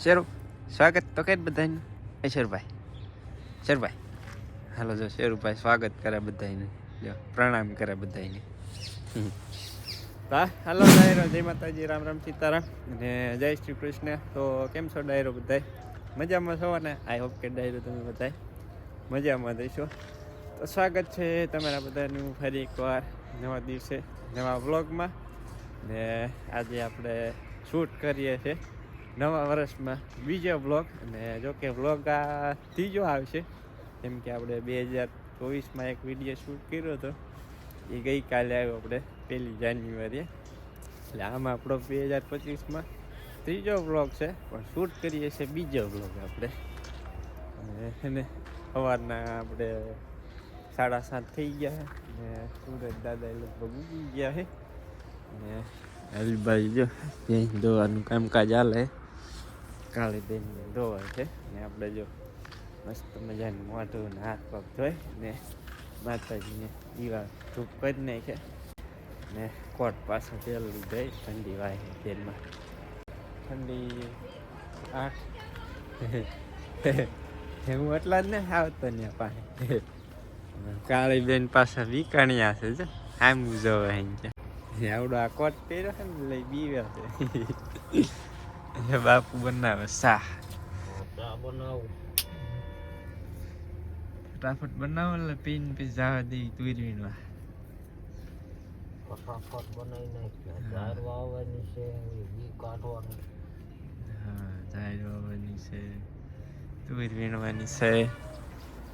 શેરુ, સ્વાગત તો કે બધાને. એ શેરભાઈ શેરભાઈ. હાલો જો શેરુભાઈ, સ્વાગત કરે બધાને જો, પ્રણામ કરે બધાને હા, હાલો ડાયરો, જય માતાજી, રામ રામ સીતારામ. અને જય શ્રી કૃષ્ણ. તો કેમ છો ડાયરો બધાય? મજામાં છો ને? આઈ હોપ કે ડાયરો તમે બધાય મજામાં દઈશો તો સ્વાગત છે તમારા બધાનું ફરી એકવાર નવા દિવસે, નવા વ્લોગમાં. ને આજે આપણે શૂટ કરીએ છીએ. નવા વર્ષમાં બીજો વ્લોગ અને જો કે વ્લોગ આ ત્રીજો આવશે. જેમ કે આપણે બે હજાર ચોવીસમાં એક વીડિયો શૂટ કર્યો હતો. એ ગઈકાલે આવ્યો આપણે પહેલી જાન્યુઆરીએ. એટલે આમાં આપણો બે હજાર પચીસમાં ત્રીજો વ્લોગ છે. પણ શૂટ કરીએ છીએ બીજો વ્લોગ આપણે. અને એને સવારના આપણે સાડા સાત થઈ ગયા છે ને સુરજ દાદા એ લગભગ ઉગી ગયા છે. ને હરીભાઈ જો, ત્યાં દોવાનું કામકાજ હાલે. કાળી બેન દોવાય છે. ને આપણે જો મસ્ત મજાનું મોઢું ને હાથ પગ ધોઈ ને માતાજીને દીવા ધૂપ કરી નાખે ને કોટ પાસે તેલ લીધે ઠંડી વાય તેલમાં ઠંડી આઠ. હું એટલા જ ને આવતો ને પાસે. કાળી બેન પાસે વિકાણ્યા છે જો, આમ જોવા આવડો આ કોટ પહેર્યો છે ને લઈ બીવ્યા છે. બાપુ બનાવે સા બનાવું ફટાફટ બનાવો એટલે પીન પી જવા દે તુરવીમાં ફટાફટ બનાવી નાખ્યા ઝાર વાવવાની છે બી કાઢવાનું હા જાહેર વાવવાની છે તુર વીણવાની છે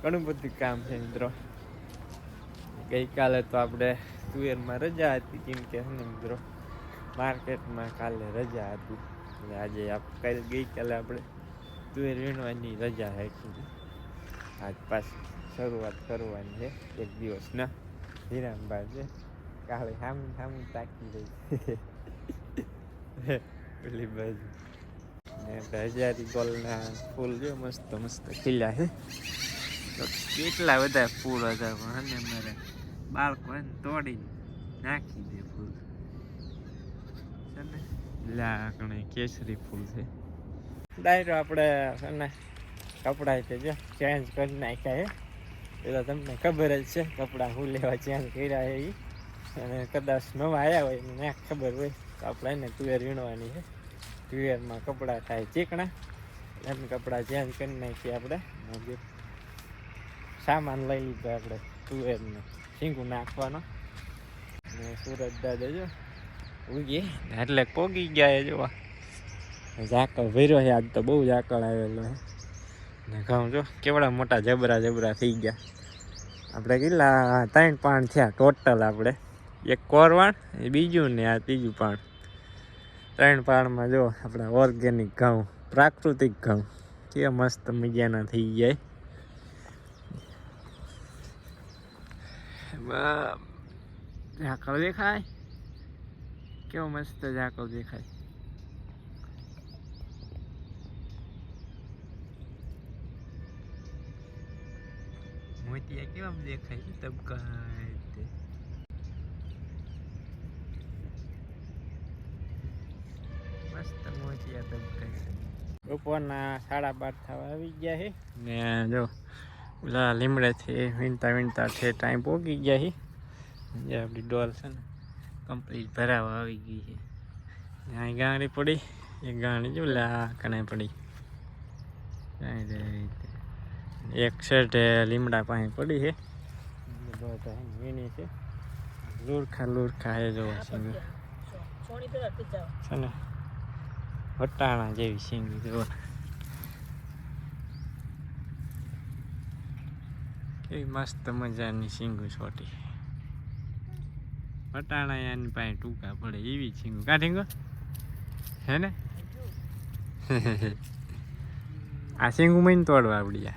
ઘણું બધું કામ છે મિત્રો ગઈકાલે તો આપણે તુવેરમાં રજા હતી કેમ કે ને મિત્રો માર્કેટમાં કાલે રજા હતી એટલે આજે આપ કાલે ગઈકાલે આપણે તુવેર વીણવાની રજા રાખી આજ પાછી શરૂઆત કરવાની છે. એક દિવસના હિરામભાઈ છે. કાલે સામ સામ તાકી રહી પેલી બાજુ. ને હજારી ગોલના ફૂલ જો મસ્ત મસ્ત ખીલ્યા છે. કેટલા બધા ફૂલ હતા પણ અને મારે બાળકો તોડીને તોડી નાખી દે લાકણે કેસરી ફૂલ છે. ડાયરો આપણે છે કપડાં તે જો ચેન્જ કરી નાખ્યા એ તો તમને ખબર જ છે, કપડાં હું લેવા ચેન્જ કર્યા એ અને કદાચ નવા આવ્યા હોય એને ખબર હોય, તો આપણે એને તુવેર વીણવાની છે. તુવેરમાં કપડાં થાય ચીકણા, એમ કપડાં ચેન્જ કરી નાખીએ આપણે. સામાન લઈ લીધો આપણે તુવેરનો, શીંગું નાખવાનો. અને સુરત દાદા જો એટલે પોગી ગયા જોવા. ઝાકળ ભર્યો છે, આજ તો બહુ ઝાકળ આવેલો ને ઘઉં જો, કેવડા મોટા જબરા જબરા થઈ ગયા. આપણે કેટલા, ત્રણ પાણ થયા ટોટલ આપણે. એક કોરવાણ બીજું ને આ ત્રીજું પાણ. ત્રણ પાણમાં જો આપણા ઓર્ગેનિક ઘઉં, પ્રાકૃતિક ઘઉં. કે મસ્ત મજાના થઈ જાય. ઝાકળ દેખાય? કેવો મસ્ત ઝાકળ દેખાય. મોતિયા કેવા દેખાય તબકાય તે મસ્ત મોતિયા તબકાય બપોરના સાડા બાર થવા આવી ગયા છે ને જો પેલા લીમડેથી વીણતા વીણતા છે ટાઈમ પોગી ગયા છે જે આપણી ડોલ છે ને. કમ્પ્લીટ ભરાવા આવી ગઈ છે. અહીં ગાંડી પડી એક ગાંડી જો લા કણે પડી એક શર્ટ લીમડા પાસે પડી છે. વીણી છે લુરખા લુરખા એ જોવા સિંગ છે ને? વટાણા જેવી સિંગ જોવા. કેવી મસ્ત મજાની સિંગુ છોટી. વટાણા એની પાસે ટૂંકા પડે એવી છીંગો. કા ઠીંગો હે ને? આ શીંગું મહીને તોડવા આવડી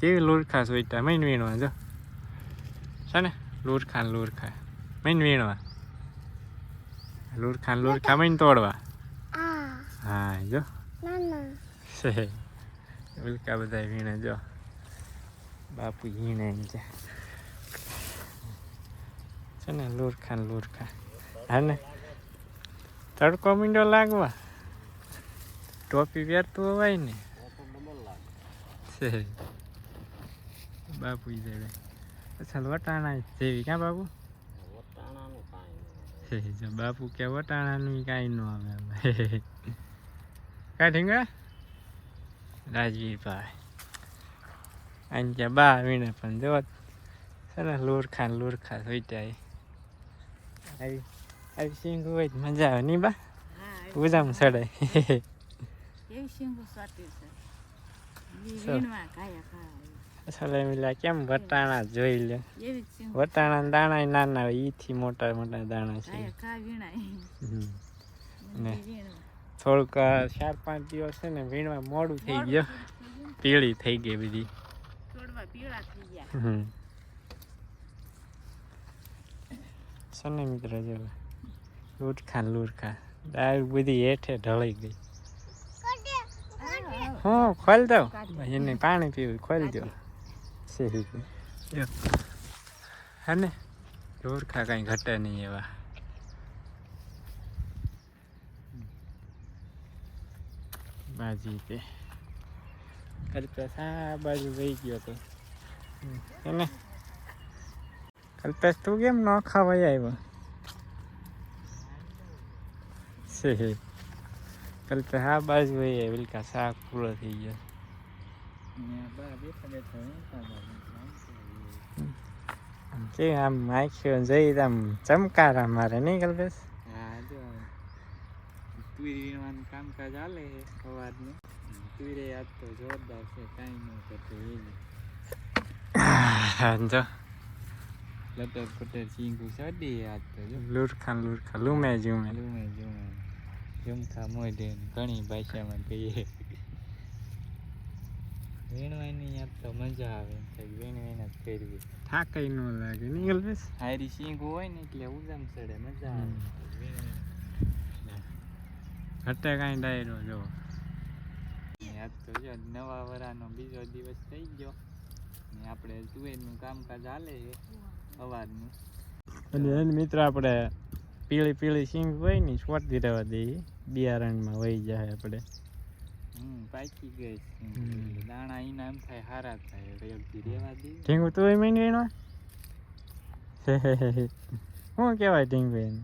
કેવી લોરખા સોઈટા મહીને વીણવા જો. છે ને? લોરખા લોરખા. મહીને વીણવા. લોરખા લોરખા મહીને તોડવા. હા જો. ઉલ્કા બધા વીણે જો. બાપુ હીણે એમ છે છે ને લુરખા લુરખા હા ને? તડકો મીંડો લાગવા. ટોપી પહેરતું હોવાય ને. બાપુ જડે. અચ્છા, વટાણા જેવી ક્યાં બાપુ? બાપુ કે વટાણાનું કાંઈ ન આવે. કાંઈ ઢીંગા રાજવીરભાઈ. અહીં ત્યાં બા આવીને પણ જો સરસ લુરખા ને લુરખા સોઈટાય આવી આવી સિંગ હોય મજા આવે નહીં બા? પૂજામાં ચડાય એવી શીંગું સ્વાટી છે. કેમ વટાણા જોઈ લે? વટાણા દાણા નાના હોય ઈથી મોટા મોટા દાણા છે. ને. થોડુંક ચાર પાંચ દિવસ છે ને વીણવા મોડું થઈ ગયો. પીળી થઈ ગઈ બધી. પીળા થઈ ગયા. હમ. સને મિત્ર જેવા. લુટખા લુટખા દાળ બધી હેઠે ઢળી ગઈ. હું ખોલ દઉં? એને પાણી પીવું, ખોલ દો હે ને? લુરખા કાંઈ ઘટે નહીં એવા. બાજી તે કલ્પેશ આ બાજુ વહી ગયો તો. એને કલ્પેશ તું કેમ ન ખાવાય આવ્યો છે કલ્પેશ આ બાજુ આવ્યો વિલકા શાક પૂરો થઈ ગયો કે આમ આખ્યો જઈ આમ ચમકાર મારે નહીં કલ્પેશ હા જો તુરી વીણવાનું કામકાજ હાલે છે સવારનું તુરે આજ તો જોરદાર છે કાંઈ ન કરતું જો લટર પટર ચડી આજ તો લુરખા લુરખા લુમે જુમે. જુમે જુમે. જમખા મોઢે ઘણી ભાષામાં કહીએ. વીણવાની યાદ તો મજા આવે એમ થાય વીણ વીણ જ થાકઈ ન લાગે નહીં હારી શીંગું હોય ને એટલે ઉજામ ચડે મજા આવે. ઘટે કાંઈ ડાયરો જો. આજ તો જો નવા વરાનો બીજો દિવસ થઈ ગયો. ને આપણે તુવેરનું કામકાજ હાલે છે. સવારનું. અને એને મિત્ર આપણે પીળી પીળી સિંગ હોય ને છોડતી રહેવા દઈએ. બિયારણમાં વહી જાય આપણે. હમ પાકી ગઈ દાણા ઈના એમ થાય હારા થાય. રેવા દઈએ. ઢીંગું તો હોય મીંડવીનો શું કહેવાય ઢીંગું એને?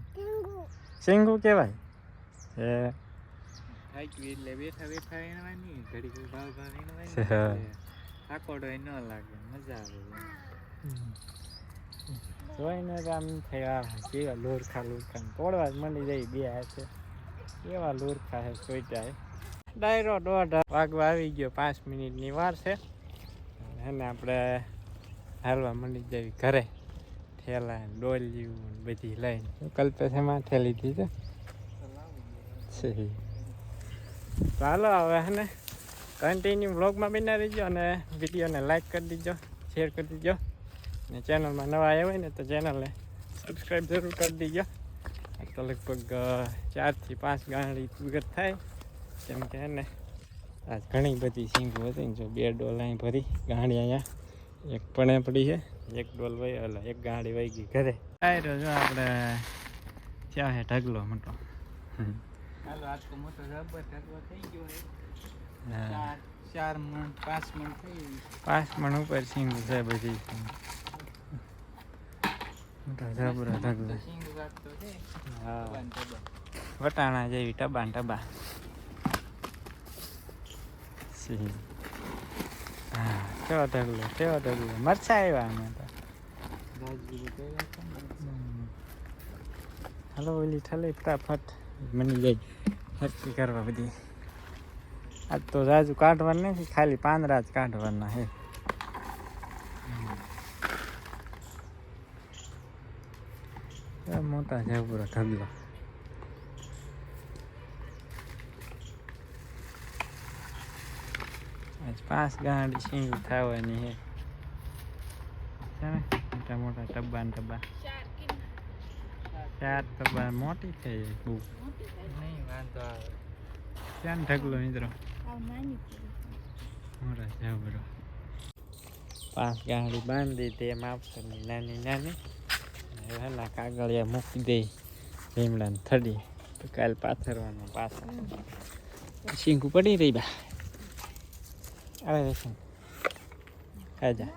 સિંગું કહેવાય? હે. થાકી એટલે બેઠા બેઠા એણવાની ઘડીક ભાવ ભાવ એણવાની થાકોડો ન લાગે મજા આવે. જોઈને આમ થયા કેવા લોરખા લોરખા તોડવા જ મળી જાય બે હાથે. કેવા લોરખા છે સોઈટા ડાયરો દોઢ વાગવા આવી ગયો, પાંચ મિનિટની વાર છે. એને આપણે હાલવા મળી જાય ઘરે. થેલા ડોલ્યું બધી લઈને. કલ્પેશ એમાં થેલી દીધી. ચાલો હવે હે ને કન્ટિન્યુ બ્લોગમાં બના રહીજો અને વિડીયોને લાઈક કરી દીજો શેર કરી દીજો. ને ચેનલમાં નવા આવ્યા હોય ને તો ચેનલને સબસ્ક્રાઈબ જરૂર કરી દીજો. તો લગભગ ચારથી પાંચ ગાંડી વિગત થાય. કેમ કે ને આજ ઘણી બધી સિંગો હતી ને જો બે ડોલ અહીં ભરી ગાંડી અહીંયા એક પણે પડી છે. એક ડોલ વહી એટલે એક ગાંડી વહી ગઈ ઘરે. આયરો જો આપણે ત્યાં છે ઢગલો મોટો. હાલો આજ તો મોટો રબર ઢગલો થઈ ગયો હા. ચાર ચાર મણ પાંચ મણ થઈ પાંચ મણ ઉપર સિંગ છે બધી મોટા જબરો ઢગલો શીંગ રાખતો છે હા ટબાન ટબા. વટાણા જેવી ટબા ટબા. કેવો ઢગલો કેવો ઢગલો. મરચા આવ્યા અમે તો. હાલો, ઓલી ઠલે ફટાફટ. મની જાય હરકી કરવા બધી. આજ તો રાજુ કાઢવાનું નથી, ખાલી પાંદરા જ કાઢવાના હે મોટા છે પૂરો ઢગલો આજ પાંચ ગાંડી સિંગ થવાની હે મોટા મોટા ટબ્બા ટબ્બા ચાર ટબ્બા મોટી થઈ બહુ નહીં વાંધો આવે ક્યાં ઢગલો મિત્રો મોટા જબરો પાંચ ગાંડી બાંધી દે માપસરની નાની નાની હવે ના કાગળિયા મૂકી દઈ લીમડાની થડી. તો કાલ પાથરવાનું પાછા શીંકું પડી રહી બા. આવે ખાજા.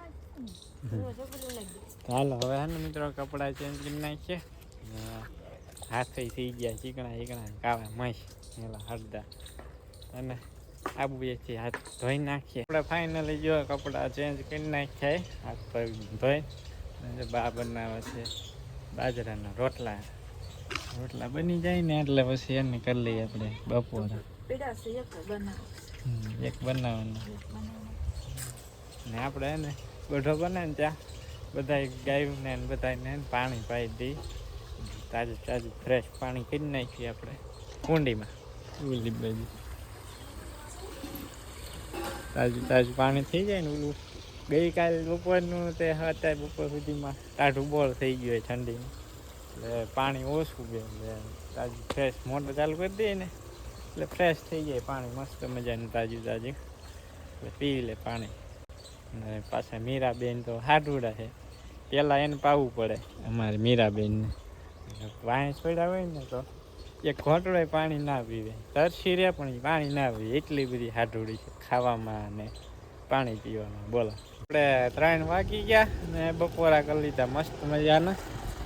હાલો હવે હે મિત્રો કપડાં ચેન્જ કરી નાખીએ. હાથે થઈ ગયા ચીકણા ચીકણા કાવે મસ. પેલા હળદા અને આબુ છે હાથ ધોઈ નાખીએ. આપણે ફાઇનલી જો કપડાં ચેન્જ કરી નાખ્યા હાથ પગ ધોઈ. બા બનાવે છે બાજરાના રોટલા. રોટલા બની જાય ને એટલે પછી એને કરી લઈએ આપણે બપોરે. એક બનાવવાનું. ને આપણે એને ગઢો બનાવે ને ત્યાં બધા ગાયું ને બધાને પાણી પાઈ દઈ તાજું તાજું ફ્રેશ પાણી કરી નાખીએ આપણે કુંડીમાં. ઓલી બાજુ તાજું તાજું પાણી થઈ જાય ને ઓલું ગઈકાલે બપોરનું તે અત્યારે બપોર સુધીમાં ટાઢું બોળ થઈ ગયું ઠંડીમાં એટલે પાણી ઓછું બે એટલે તાજું ફ્રેશ મોટર ચાલુ કરી દઈએ ને, એટલે ફ્રેશ થઈ જાય પાણી, મસ્ત મજાનું તાજું તાજું. એટલે પી લે પાણી. અને પાછા મીરાબેન તો હાડુડા છે. પહેલાં એને પાવું પડે, અમારે મીરાબેનને. પાણી છોડ્યા હોય ને તો એક ઘોટડો પાણી ના પીવે. તરસી રહે પણ પાણી ના પીવે. એટલી બધી હાડુડી છે ખાવામાં અને પાણી પીવામાં, બોલો. આપણે ત્રણ વાગી ગયા ને બપોરા કરી લીધા મસ્ત મજાના.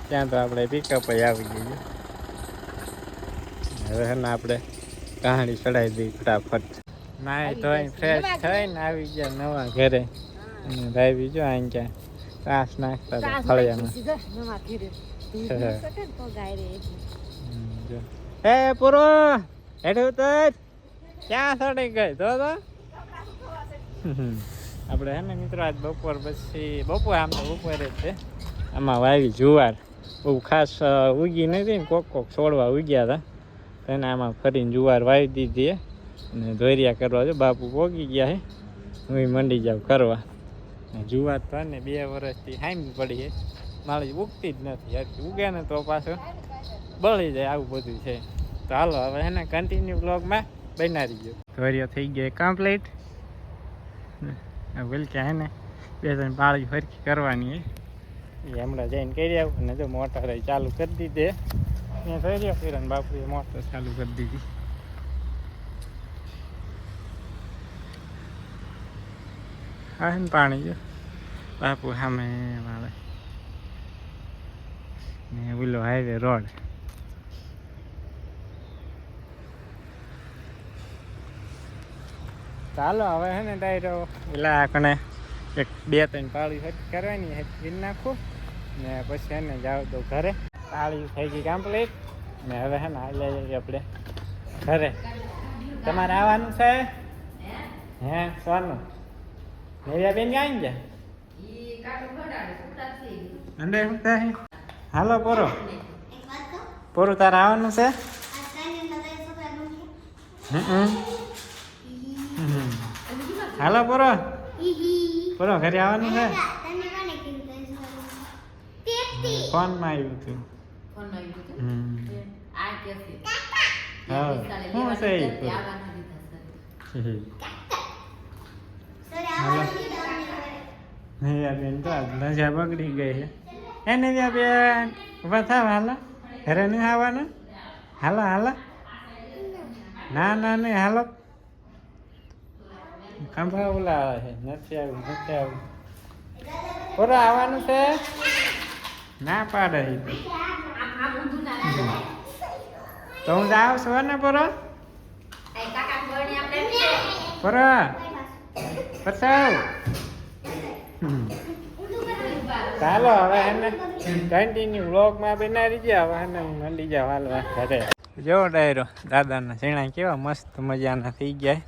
ત્યાં તો આપણે પિકઅપ આવી ગયું હવે હે ને આપણે કહાણી ચડાવી દઈ ફટાફટ. નાય ધોઈ ફ્રેશ થઈને આવી ગયા નવા ઘરે. અને ભાઈ બીજો અહીં ક્યાં કાસ નાખતા હતા ફળિયામાં. એ. પૂરો હેઠે ઉતર. ક્યાં સડી ગઈ? તો તો. આપણે હે ને મિત્રો, આજ બપોર પછી, બપોર આમ તો બપોરે જ છે. આમાં વાવી જુવાર. બહુ ખાસ ઉગી નથી ને, કોક કોક છોડવા ઉગ્યા હતા. તેને આમાં ફરીને જુવાર વાવી દીધી અને ધોરિયા કરવા જો, બાપુ પોગી ગયા છે હું મંડી જાઉં કરવા. જુવાર તો ને બે વર્ષથી હામી પડી છે માળી ઉગતી જ નથી. હરખી ઉગે ને તો પાછું બળી જાય આવું બધું છે. તો હાલો, હવે એને કન્ટિન્યુ બ્લોગમાં બનાવી ગયો ધોરિયો થઈ ગયો કમ્પ્લીટ વેલક્યા હે ને, બે ત્રણ પાળી ફરકી કરવાની એ હમણાં જઈને કરી આવું, અને જો મોટર ચાલુ કરી દીધે મેં ધોરિયો કર્યો બાપુ બાપુએ મોટર ચાલુ કરી દીધી. હા ને પાણી જો. બાપુ સામે વાળે. ને ઓલો હાઈવે રોડ ચાલો હવે હે ને ડાયરો પેલા આપણે એક બે ત્રણ પાળી હેઠ કરવાની હેટ કરી નાખું ને પછી એને જાવ તો ઘરે. પાળી થઈ ગઈ કમ્પ્લીટ ને હવે હે ને આવી જઈએ આપણે ઘરે. તમારે આવવાનું છે? હે સોનું. નેવ્યા બેન ક્યાં ગયા? શું થાય? હાલો પોરો. પોરો તારે આવવાનું છે? હમ. હાલો પરો. પરો ઘરે આવવાનું છે? ફોનમાં આવ્યું હતું? હા. શું છે? નેવ્યા બેન તો આજ નજા બગડી ગઈ છે. એ નેવ્યા બેન ઊભા થાવ હાલો. ઘરે નહીં આવવાનું? હાલો હાલો. ના ના નહીં હાલો. ખંભા ઓલા છે નથી આવું નથી આવું. પૂરા આવવાનું છે? ના પાડે તો. હું જાઉં છું ને પરો પૂરો હમ. ચાલો, હવે એને કન્ટિન્યુ વ્લોગમાં બનાવી ગયા હવે એને હું મંડી જાવ હાલવા ઘરે. જો ડાયરો, દાદાના શેણા કેવા મસ્ત મજાના થઈ ગયા.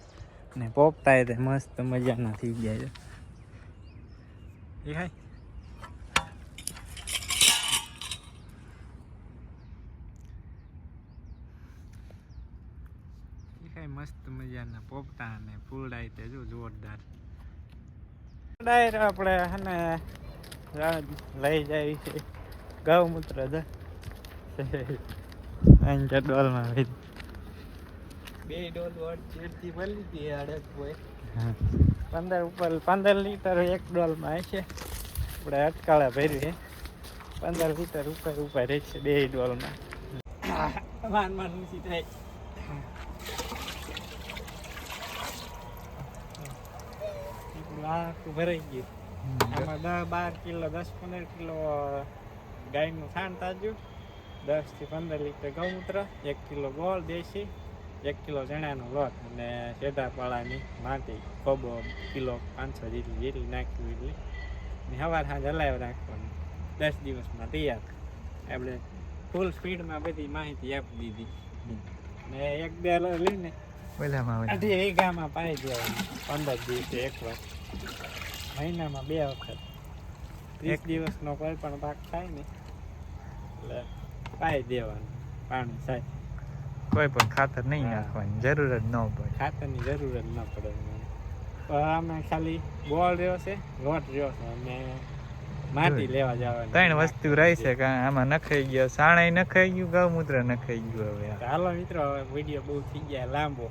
ને પોપતા તે મસ્ત મજાના થઈ ગયા છે. એ મસ્ત મજાના પોપટા ને ફૂલડાય તે જો જોરદાર. ડાયર આપણે હને લઈ જાય છે. ગૌમૂત્ર જ. ડોલમાં લઈ બે ડોલ ચેડથી ભરી હતી અડક હોય પંદર ઉપર પંદર લીટર એક ડોલમાં હશે. આપણે અટકાળા ભર્યું છે પંદર લીટર ઉપર ઉપર રહેશે બે ડોલમાં. માન માન ઊંચી થાય. આખું ભરાઈ ગયું. આમાં દસ બાર કિલો દસ પંદર કિલો ગાયનું છાણ તાજું. દસથી પંદર લીટર ગૌમૂત્ર એક કિલો ગોળ દેશી. એક કિલો ચણાનો લોટ અને શેઢાપાળાની માટી કોબો કિલો પાંચસો જેટલી જેટલી નાખ્યું એટલી ને સવાર સાંજ હલાવ રાખવાનું. દસ દિવસમાં તૈયાર. આપણે ફૂલ સ્પીડમાં બધી માહિતી આપી દીધી. ને એક બે લ- લઈને અઢી વીઘામાં પાઈ દેવાનું. પંદર દિવસે એક વાર મહિનામાં બે વખત. ત્રીસ દિવસનો કોઈ પણ પાક થાય ને એટલે પાઈ દેવાનું. પાણી સાથે કોઈ પણ ખાતર નહીં. નાખવાની જરૂર જ ન પડે. ખાતરની જરૂર જ ન પડે અમે ખાલી ગોળ રહ્યો છે લોટ રહ્યો છે અને માટી લેવા જવાનું. ત્રણ વસ્તુ રહેશે કે આમાં નખાઈ ગયો સાણાઈ નખાઈ ગયું ગૌમૂત્ર નખાઈ ગયું હવે હાલો મિત્રો હવે વીડિયો બહુ થઈ ગયા લાંબો.